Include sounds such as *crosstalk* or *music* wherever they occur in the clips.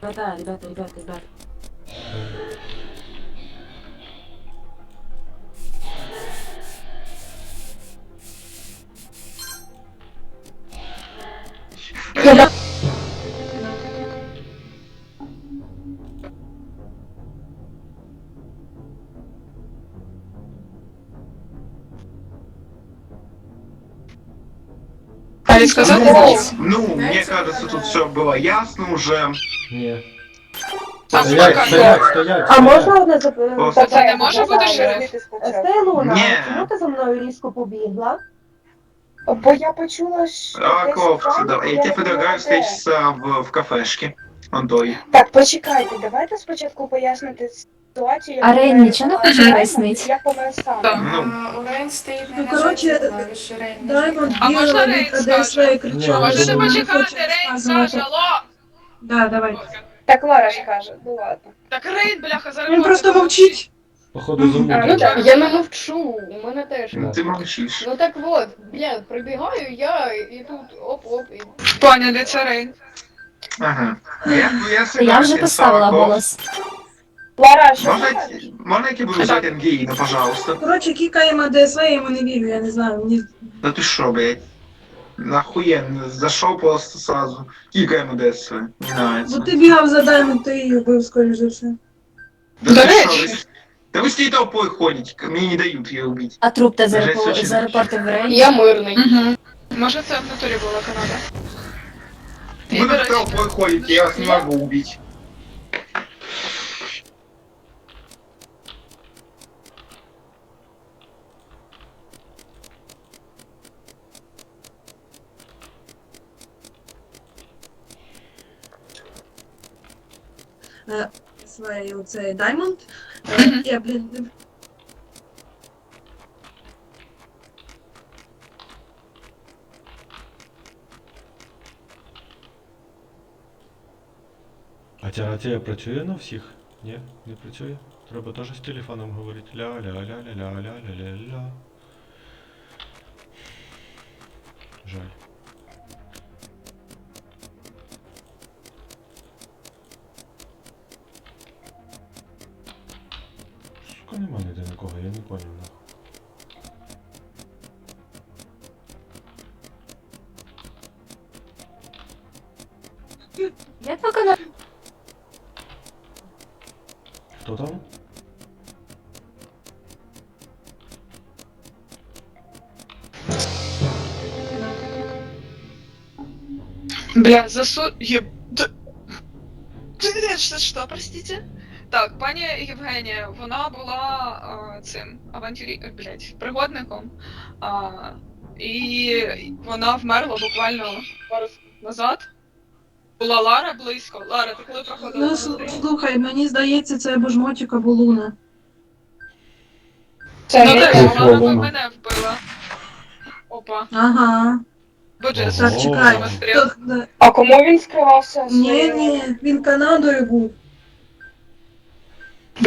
arrivata, arrivata, arrivata, arrivata. А сказати? Ну, мне кажется, тут все было ясно уже. Ні. А Стоять, пока- стоять, стоять. А можна одне зап- Просто- Це не може бути шериф? Стей Ні. чому ти за мною різко побігла? Бо я почула, що. А, Ковц, да, я тебе предлагаю знаю, в, в кафешке. Он той. де. Так, почекайте, давайте спочатку поясните ситуацію. А Рейн нічого не хоче пояснити? Як помер сам. Так. Ну, Урейн стоїть Ну, на коротше, нажатті клавіші Рейн. Даймонд А можна бігала Рейн від АДСВ скаже? і Можете ну, почекати, Рейн скаже, алло! Да, давай. Так Лара ж каже, ну ладно. Так Рейн, бляха, зараз. Він просто мовчить. Походу А, ну замутив. так. Я не мовчу, у мене теж. Да. ты молчишь. Ну так от, блядь, прибігаю я і тут оп-оп. І... Поняли, це Рейн. Ага. Я, я, Я согласен, вже поставила Саваков. голос. Лара, що Можно, ти я- кажеш? можно я тебе буду звать Ангелина, пожалуйста? Коротше, кікаємо АДСВ, я йому не вірю, я не знаю. Мені... Да ты шо, блядь? Охуенно, зашел просто сразу. Кикаем ДСВ. Не Бо нравится. ти бігав за Даймонд, ти її вбив, скоріш за все. Да До ты речи. шо, вы- Да вы с ней толпой ходите, мне не дают ее убить. А труп ти Жесть, зарепо- очень зарепортив в Рейн? Я мирний. Угу. Може це в натурі була Канада? І, Вы до тут речі, толпой ходите, я вас не могу убить. АДСВ і оцей Даймонд. Е, Я, блін, не- А ця рація працює на всіх? Ні, не працює. Треба теж з телефоном говорити. Ля-ля-ля-ля-ля-ля-ля-ля. Жаль. Сука, нема ніде нікого, я не поняв нахуй. Я тільки на... Хто там? Бля, засу... Єб... Д- Д- Що, що, простите? Так, пані Євгенія, вона була а, цим авантюрі... блядь, пригодником. А, і вона вмерла буквально пару назад. Була Лара близько. Лара, ти коли проходила? Ну, слухай, мені здається, це або або Луна. Це Ну так, вона би мене вбила. Опа, Ага. бюджет. Так, чекай. А кому він скривався? Ні, ні, він Канадою був.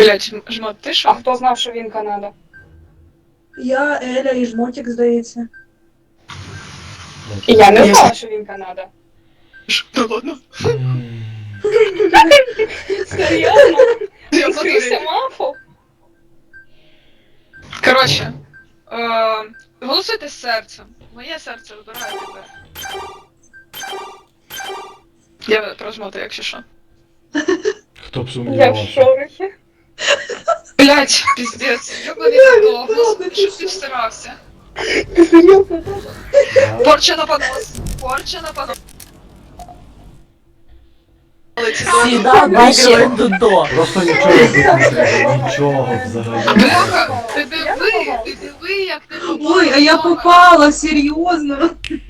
Блядь, жм- жмот, ти А що? хто знав, що він Канада? Я, Еля і жмотик, здається. І я не Я- знала, що він Канада. Ш- ладно. М, Серйозно? *laughs* Я Ти скрився мафу? Коротше, е, голосуйте серцем. Моє серце вибирає тебе. Я прожмоту, якщо що. Хто б Я в сумнівався? шорохі. Блять, піздець, любаний голос, що ти старався. Ти серйозно? Да. Порча на понос, порча на понос. Сіда виграли додо. Просто нічого не Нічого взагалі. Бляха, ти диви, ти диви, як ти попала Ой, а я в номер. попала, серйозно.